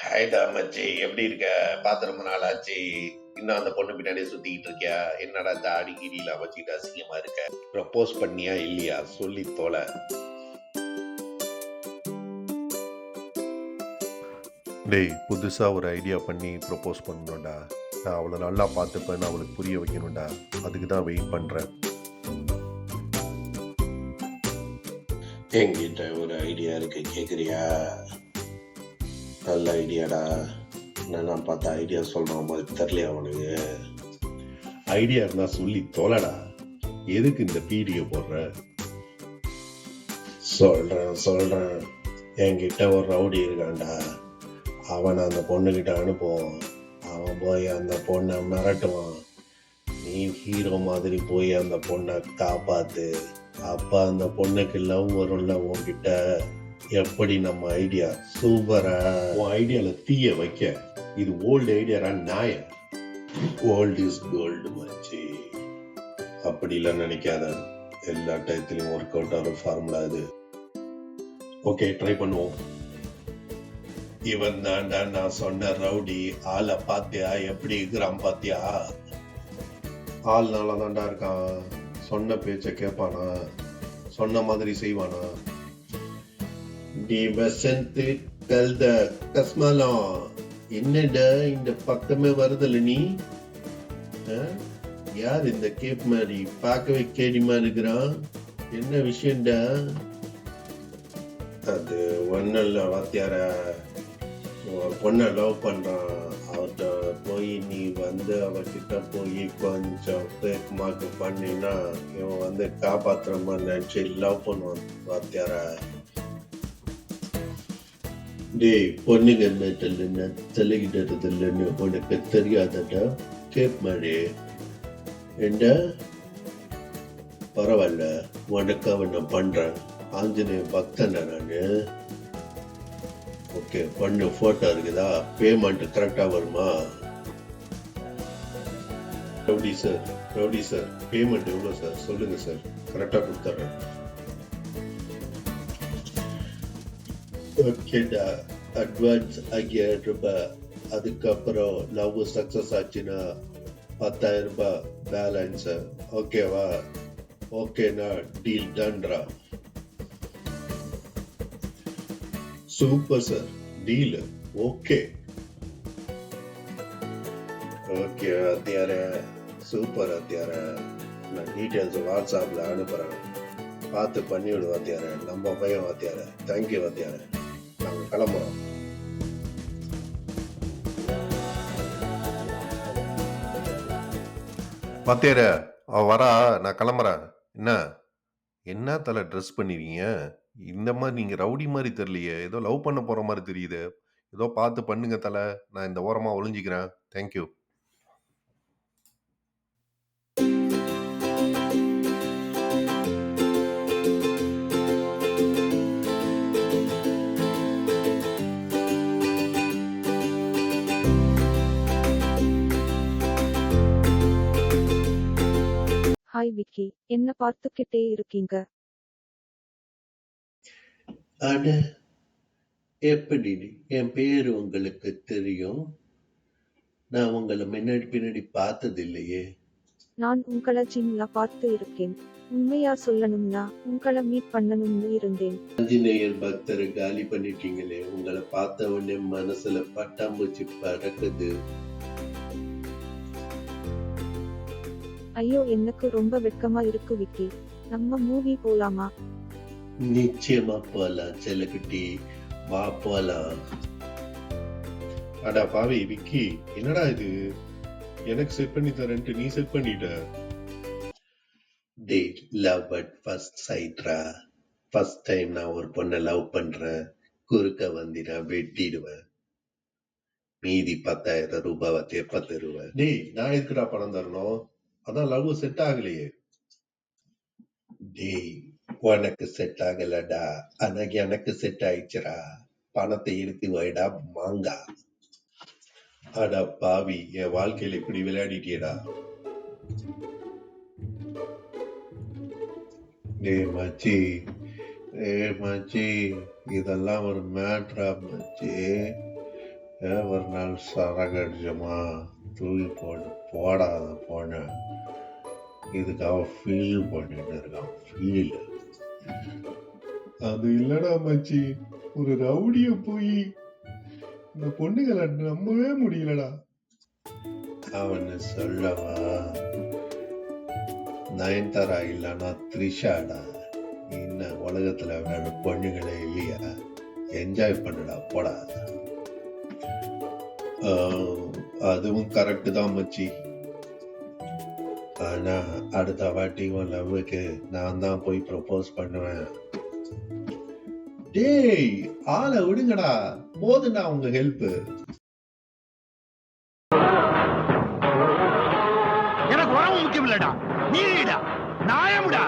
ஹாய்டா மச்சி எப்படி இருக்க? பார்த்து ரொம்ப நாள் ஆச்சு இன்னும் அந்த பொண்ணு பின்னாடியே சுத்திக்கிட்டு இருக்கியா? என்னடா இந்த ஆடி கிடியில வச்சுக்கிட்டு அசிங்கமா இருக்க? ப்ரப்போஸ் பண்ணியா இல்லையா? சொல்லி தொலை. டேய் புதுசாக ஒரு ஐடியா பண்ணி ப்ரப்போஸ் பண்ணணும்டா. நான் அவளை நல்லா பார்த்துப்பேன்னு அவளுக்கு புரிய வைக்கணும்டா. அதுக்கு தான் வெயிட் பண்ணுறேன் என்கிட்ட ஒரு ஐடியா இருக்கு. கேக்குறியா? நல்ல ஐடியாடா நான் பார்த்தா ஐடியா சொல்றான் மாதிரி தெரியலையா அவனுக்கு ஐடியா இருந்தால் சொல்லி தொலைடா. எதுக்கு இந்த பீடியை போடுற? சொல்கிறேன் சொல்கிறேன் என்கிட்ட ஒரு ரவுடி இருக்கான்டா. அவனை அந்த பொண்ணுக்கிட்ட அனுப்புவான் அவன் போய் அந்த பொண்ணை மிரட்டுவான். நீ ஹீரோ மாதிரி போய் அந்த பொண்ணை காப்பாத்து. அப்போ அந்த பொண்ணுக்கு லவ் வரும்ல உன்கிட்ட? எப்படி நம்ம ஐடியா சூப்பரா உன் ஐடியால தீய வைக்க இது ஓல்டு ஐடியாரா நாய ஓல்டு இஸ் கோல்டு மச்சி. அப்படிலாம் நினைக்காத. எல்லா டயத்திலையும் ஒர்க் அவுட் ஆகிற ஃபார்முலா இது. ஓகே ட்ரை பண்ணுவோம். இவன் தான்டா நான் சொன்ன ரவுடி ஆளை பாத்தியா எப்படி இருக்கிறான் பாத்தியா ஆள் நல்லா தாண்டா இருக்கான். சொன்ன பேச்ச கேட்பானா? சொன்ன மாதிரி செய்வானா? டி வசந்த் கல்த கஸ்மாலா என்னடா இந்த பக்கமே வருதல நீ? யார் இந்த கேப் மாதிரி? பார்க்கவே கேடிமா இருக்கிறான். என்ன விஷயம்டா? அது ஒன்னல்ல இல்ல வாத்தியார. பொண்ணை லவ் பண்றான். அவர்கிட்ட போய் நீ வந்து அவர்கிட்ட போய் கொஞ்சம் பேக்குமாக்கு பண்ணினா இவன் வந்து காப்பாத்துற மாதிரி நினைச்சு லவ் பண்ணுவான் வாத்தியாரா. டேய் பொண்ணுங்க மேட்டல் தலையிடுறது இல்லைன்னு உனக்கு தெரியாதடா? கேப் மாதிரி என்ன பரவாயில்ல உனக்காக நான் பண்றேன். ஆஞ்சநேய பக்தனா நானு? ஓகே பண்ணு ஃபோட்டோ இருக்குதா? பேமெண்ட் கரெக்டாக வருமா? Rowdy sir rowdy sir payment எவ்வளோ சார் சொல்லுங்கள் சார் கரெக்டாக கொடுத்துட்றேன் ஓகேடா அட்வான்ஸ் ஐயாயிரம் ரூபாய் அதுக்கப்புறம் லவ் சக்சஸ் ஆச்சுன்னா பத்தாயிரம் ரூபாய் பேலன்ஸ் ஓகேவா ஓகேனா deal டன்ரா super sir deal okay okay அத்தியார. Super அத்தியார. நான் டீட்டெயில்ஸ் வாட்ஸ்அப்ல அனுப்புறேன். பார்த்து பண்ணி விடு நம்ம பையன் வாத்தியார தேங்க்யூ வாத்தியார நாங்கள் கிளம்புறோம். வாத்தியார அவ வரா நான் கிளம்புறேன். என்ன? என்ன தலை ட்ரெஸ் பண்ணுவீங்க இந்த மாதிரி நீங்கள் ரவுடி மாதிரி தெரியலையே. ஏதோ லவ் பண்ண போகிற மாதிரி தெரியுது. ஏதோ பார்த்து பண்ணுங்க தலை. நான் இந்த ஓரமாக ஒளிஞ்சிக்கிறேன். தேங்க்யூ ஹாய் விக்கி என்ன பார்த்துக்கிட்டே இருக்கீங்க? அட எப்படி என் பேரு உங்களுக்கு தெரியும். நான் உங்களை முன்னாடி பின்னாடி பார்த்தது இல்லையே நான் உங்கள ஜிம்ல பார்த்து இருக்கேன். உண்மையா சொல்லணும்னா உங்கள மீட் பண்ணணும்னு இருந்தேன். ஆஞ்சநேயர் பக்தரை காலி பண்ணிட்டீங்களே. உங்களை பார்த்த உடனே மனசுல பட்டாம்பூச்சி பறக்குது. ஐயோ எனக்கு ரொம்ப வெட்கமா இருக்கு விக்கி. நம்ம மூவி போலாமா? நிச்சயமா போலாம் செல்லக்குட்டி. வா போலாம். அடா பாவி விக்கி என்னடா இது? எனக்கு செட் பண்ணி தரேன்ட்டு நீ செட் பண்ணிட்ட? டே லவ் அட் ஃபர்ஸ்ட் சைட்ரா ஃபர்ஸ்ட் டைம் நான் ஒரு பொண்ணை லவ் பண்றேன். குறுக்க வந்து நான் வெட்டிடுவேன். மீதி பத்தாயிரம் ரூபாவை தேப்ப தருவேன் டேய் நான் எதுக்குடா பணம் தரணும்? அதான் லவ் செட் ஆகலையே. டேய் உனக்கு செட் ஆகலடா. ஆனா எனக்கு செட் ஆயிடுச்சுடா. பணத்தை எடுத்து வைடா மாங்கா. அடா பாவி என் வாழ்க்கையில இப்படி விளையாடிட்டியடா. டேய் மச்சி ஏ மச்சி இதெல்லாம் ஒரு மேட்ரா மச்சி. ஒரு நாள் சரகடிச்சோமா தூக்கி போட்டு போடாத போன இதுக்காக ஃபீல் பண்ணிட்டு இருக்கான். ஃபீல் அது இல்லடா மச்சி. ஒரு ரவுடிய போய் இந்த பொண்ணுகளை நம்பவே முடியலடா. அவனு சொல்லவா? நயன்தாரா இல்லைன்னா த்ரிஷாடா? இன்னும் உலகத்துல வேற பொண்ணுங்களே இல்லையா? என்ஜாய் பண்ணுடா போடா. அதுவும் கரெக்டு தான் மச்சி. ஆனா அடுத்த வாட்டி உன் லவ்வுக்கு நான் தான் போய் ப்ரொபோஸ் பண்ணுவேன். டேய் ஆளை விடுங்கடா. போதுண்டா உங்க ஹெல்ப் எனக்கு உறவு முக்கியம் இல்லடா. நீடா நியாயம்டா.